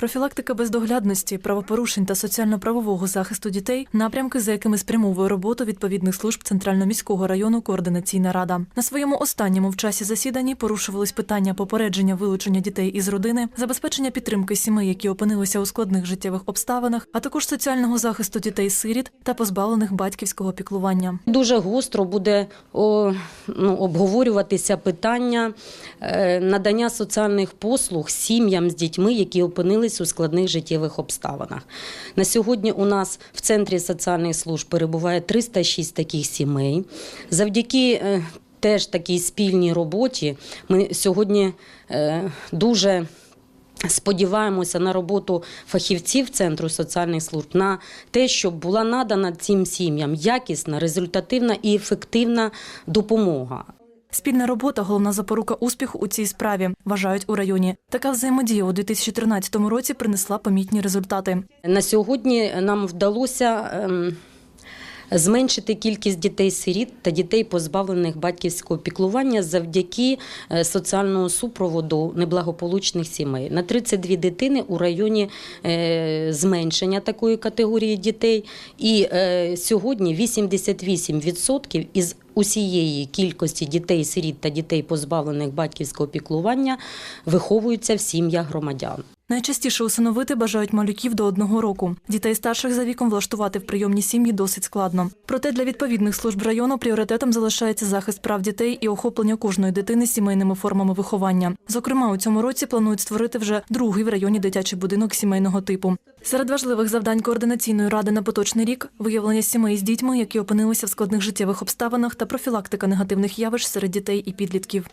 Профілактика бездоглядності, правопорушень та соціально-правового захисту дітей напрямки, за якими спрямовує роботу відповідних служб Центрально-міського району координаційна рада. На своєму останньому в часі засіданні порушувались питання попередження вилучення дітей із родини, забезпечення підтримки сімей, які опинилися у складних життєвих обставинах, а також соціального захисту дітей-сиріт та позбавлених батьківського піклування. Дуже гостро буде ну, обговорюватися питання е, надання соціальних послуг сім'ям з дітьми, які опинились у складних життєвих обставинах. На сьогодні у нас в центрі соціальних служб перебуває 306 таких сімей. Завдяки е, теж такій спільній роботі ми сьогодні е, дуже Сподіваємося на роботу фахівців Центру соціальних служб на те, щоб була надана цим сім'ям якісна, результативна і ефективна допомога. Спільна робота головна запорука успіху у цій справі, вважають у районі. Така взаємодія у 2013 році принесла помітні результати. На сьогодні нам вдалося ем, зменшити кількість дітей-сиріт та дітей, позбавлених батьківського піклування, завдяки е, соціального супроводу неблагополучних сімей. На 32 дитини у районі е, зменшення такої категорії дітей. І е, сьогодні 88% із усієї кількості дітей-сиріт та дітей, позбавлених батьківського піклування, виховуються в сім'ях громадян. Найчастіше усиновити бажають малюків до одного року. Дітей старших за віком влаштувати в прийомні сім'ї досить складно. Проте для відповідних служб району пріоритетом залишається захист прав дітей і охоплення кожної дитини сімейними формами виховання. Зокрема, у цьому році планують створити вже другий в районі дитячий будинок сімейного типу. Серед важливих завдань координаційної ради на поточний рік виявлення сімей з дітьми, які опинилися в складних життєвих обставинах, та профілактика негативних явищ серед дітей і підлітків.